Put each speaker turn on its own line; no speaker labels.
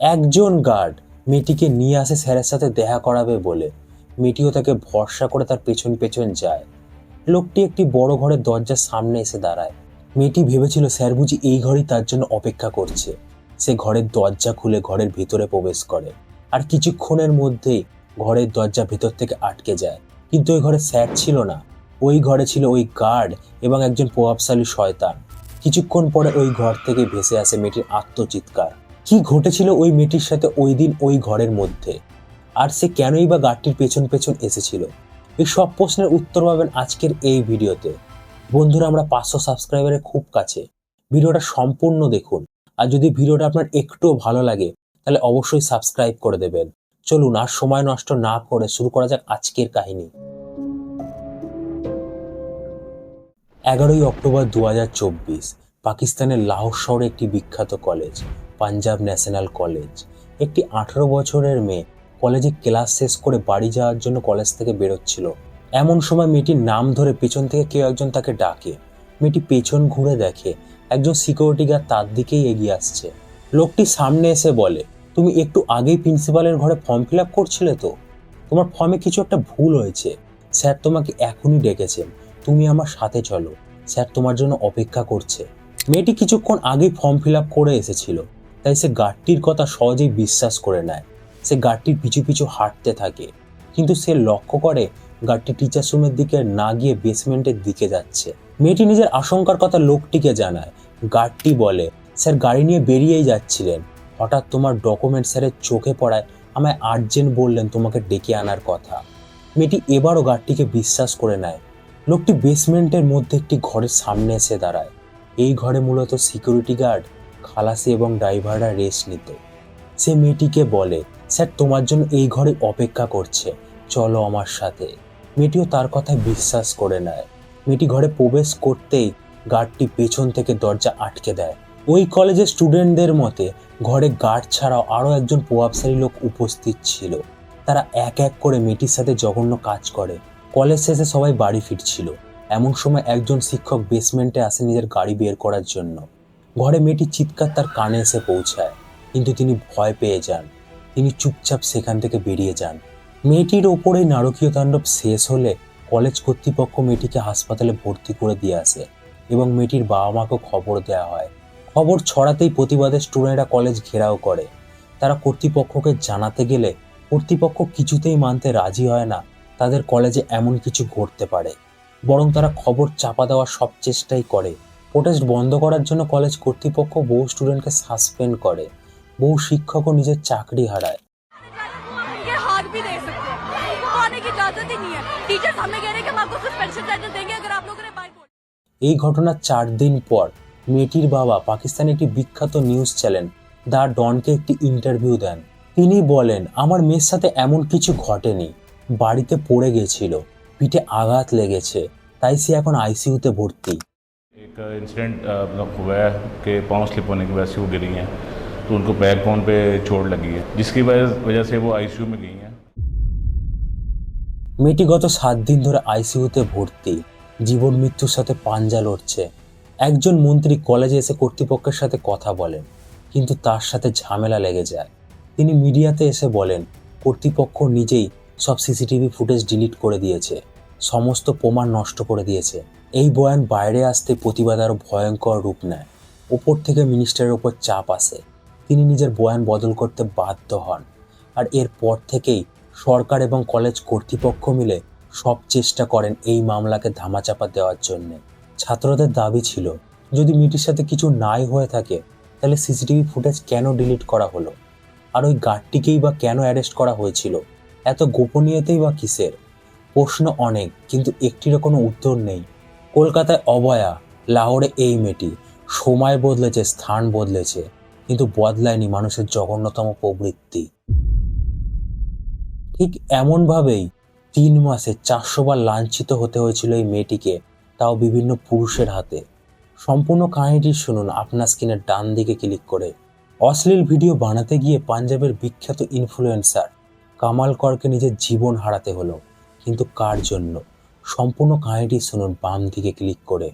একজন গার্ড মেয়েটিকে নিয়ে আসে স্যারের সাথে দেখা করাবে বলে। মেয়েটিও তাকে ভরসা করে তার পেছন পেছন যায়। লোকটি একটি বড় ঘরের দরজার সামনে এসে দাঁড়ায়। মেয়েটি ভেবেছিল স্যার বুঝি এই ঘরেই তার জন্য অপেক্ষা করছে। সে ঘরের দরজা খুলে ঘরের ভিতরে প্রবেশ করে। আর কিছুক্ষণের মধ্যেই ঘরের দরজা ভিতর থেকে আটকে যায়। কিন্তু ওই ঘরে স্যার ছিল না। ওই ঘরে ছিল ওই গার্ড এবং একজন প্রভাবশালী শয়তান। কিছুক্ষণ পরে ওই ঘর থেকে ভেসে আসে মেয়েটির আত্মচিৎকার। কি ঘটেছিল ওই মেয়েটির সাথে ওই দিন ওই ঘরের মধ্যে? আর সে কেনই বা গাড়িটির পেছন পেছন এসেছিল? এই সব প্রশ্নের উত্তর পাবেন আজকের এই ভিডিওতে। বন্ধুরা, আমরা পাঁচশো সাবস্ক্রাইবারের খুব কাছে। ভিডিওটা সম্পূর্ণ দেখুন। আর যদি ভিডিওটা আপনার একটুও ভালো লাগে, তাহলে অবশ্যই সাবস্ক্রাইব করে দেবেন। চলুন, আর সময় নষ্ট না করে শুরু করা যাক আজকের কাহিনী। এগারোই অক্টোবর দু হাজার চব্বিশ, পাকিস্তানের লাহোর শহরে একটি বিখ্যাত কলেজ। Punjab national college. একটি আঠারো বছরের মেয়ে কলেজে ক্লাস শেষ করে বাড়ি যাওয়ার জন্য কলেজ থেকে বেরোচ্ছিল। এমন সময় মেয়েটির নাম ধরে পেছন থেকে কেউ একজন তাকে ডাকে। মেয়েটি পেছন ঘুরে দেখে, একজন সিকিউরিটি গার্ড তার দিকেই এগিয়ে আসছে। লোকটি সামনে এসে বলে, তুমি একটু আগেই প্রিন্সিপালের ঘরে ফর্ম ফিল আপ করছিলে তো? তোমার ফর্মে কিছু একটা ভুল হয়েছে। স্যার তোমাকে এখনই ডেকেছেন। তুমি আমার সাথে চলো। স্যার তোমার জন্য অপেক্ষা করছে। মেয়েটি কিছুক্ষণ আগেই ফর্ম ফিল আপ করে এসেছিল। তাই সে গার্ডটির কথা সহজেই বিশ্বাস করে নেয়। সে গার্ডটির পিছু পিছু হাঁটতে থাকে। কিন্তু সে লক্ষ্য করে গার্ডটি টিচার রুমের দিকে না গিয়ে বেসমেন্টের দিকে যাচ্ছে। মেয়েটি নিজের আশঙ্কার কথা লোকটিকে জানায়। গার্ডটি বলে, স্যার, গাড়ি নিয়ে বেরিয়েই যাচ্ছিলেন। হঠাৎ তোমার ডকুমেন্ট স্যারের চোখে পড়ায়, আমায় আর্জেন্ট বললেন তোমাকে ডেকে আনার কথা। মেয়েটি এবারও গার্ডটিকে বিশ্বাস করে নেয়। লোকটি বেসমেন্টের মধ্যে একটি ঘরের সামনে এসে দাঁড়ায়। এই ঘরে মূলত সিকিউরিটি গার্ড খালাসি এবং ড্রাইভাররা রেস্ট নিত। সে মেয়েটিকে বলে, স্যার, তোমার জন্য এই ঘরে অপেক্ষা করছে। চলো আমার সাথে। মেয়েটিও তার কথায় বিশ্বাস করে নেয়। মেয়েটি ঘরে প্রবেশ করতেই গার্ডটি পেছন থেকে দরজা আটকে দেয়। ওই কলেজের স্টুডেন্টদের মতে, ঘরে গার্ড ছাড়াও আরও একজন প্রভাবশালী লোক উপস্থিত ছিল। তারা এক এক করে মেয়েটির সাথে জঘন্য কাজ করে। কলেজ শেষে সবাই বাড়ি ফিরছিল। এমন সময় একজন শিক্ষক বেসমেন্টে আসে নিজের গাড়ি বের করার জন্য। ঘরে মেয়েটির চিৎকার তার কানে এসে পৌঁছায়, কিন্তু তিনি ভয় পেয়ে যান। তিনি চুপচাপ সেখান থেকে বেরিয়ে যান। মেয়েটির ওপরে নারকীয় তাণ্ডব শেষ হলে কলেজ কর্তৃপক্ষ মেয়েটিকে হাসপাতালে ভর্তি করে দিয়ে আসে এবং মেয়েটির বাবা মাকেও খবর দেওয়া হয়। খবর ছড়াতেই প্রতিবাদে স্টুডেন্টরা কলেজ ঘেরাও করে। তারা কর্তৃপক্ষকে জানাতে গেলে কর্তৃপক্ষ কিছুতেই মানতে রাজি হয় না, তাদের কলেজে এমন কিছু ঘটতে পারে। বরং তারা খবর চাপা দেওয়ার সব চেষ্টাই করে। প্রোটেস্ট বন্ধ করার জন্য কলেজ কর্তৃপক্ষ বহু স্টুডেন্টকে সাসপেন্ড করে। বহু শিক্ষকও নিজের চাকরি হারায়। এই ঘটনার চার দিন পর মেয়েটির বাবা পাকিস্তানের একটি বিখ্যাত নিউজ চ্যানেল দা ডনকে একটি ইন্টারভিউ দেন। তিনি বলেন আমার মেয়ের সাথে এমন কিছু ঘটেনি। বাড়িতে পড়ে গেছিল। পিঠে আঘাত লেগেছে। তাই সে এখন আইসিউতে ভর্তি।
एक इंसिडेंट मतलब हुआ है कि पाँव स्लिप होने की वजह से वो गिरी हैं तो उनको बैक बोन पे चोट लगी है जिसकी वजह वजह से वो आईसीयू में गई हैं
মেয়েটি গত সাত দিন ধরে আইসিইউতে ভর্তি জীবন মৃত্যুর সাথে পাঞ্জা লড়ছে একজন মন্ত্রী কলেজে এসে কর্তৃপক্ষের সাথে কথা বলেন কিন্তু তার সাথে ঝামেলা লেগে যায় তিনি মিডিয়াতে এসে বলেন কর্তৃপক্ষ নিজেই সব সিসিটিভি ফুটেজ ডিলিট করে দিয়েছে সমস্ত প্রমাণ নষ্ট করে দিয়েছে এই বয়ান বাইরে আসতে প্রতিবাদ আরও ভয়ঙ্কর রূপ নেয়। ওপর থেকে মিনিস্টারের ওপর চাপ আসে। তিনি নিজের বয়ান বদল করতে বাধ্য হন। আর এরপর থেকেই সরকার এবং কলেজ কর্তৃপক্ষ মিলে সব চেষ্টা করেন এই মামলাকে ধামাচাপা দেওয়ার জন্য। ছাত্রদের দাবি ছিল, যদি মিটির সাথে কিছু নাই হয়ে থাকে, তাহলে সিসিটিভি ফুটেজ কেন ডিলিট করা হলো? আর ওই গার্ডটিকেই বা কেন অ্যারেস্ট করা হয়েছিল? এত গোপনীয়তেই বা কিসের? প্রশ্ন অনেক, কিন্তু একটিরও কোনো উত্তর নেই। কলকাতায় অবয়া, লাহোরে এই মেয়েটি। সময় বদলেছে, স্থান বদলেছে, কিন্তু বদলায়নি মানুষের জঘন্যতম প্রবৃত্তি। ঠিক এমনভাবেই তিন মাসে চারশো বার লাঞ্ছিত হতে হয়েছিল এই মেয়েটিকে, তাও বিভিন্ন পুরুষের হাতে। সম্পূর্ণ কাহিনীটি শুনুন আপনার স্ক্রিনের ডান দিকে ক্লিক করে। অশ্লীল ভিডিও বানাতে গিয়ে পাঞ্জাবের বিখ্যাত ইনফ্লুয়েন্সার কামাল করকে নিজের জীবন হারাতে হলো, কিন্তু কার জন্য? সম্পূর্ণ কাহিনীটি শুনুন বাম দিকে ক্লিক করে।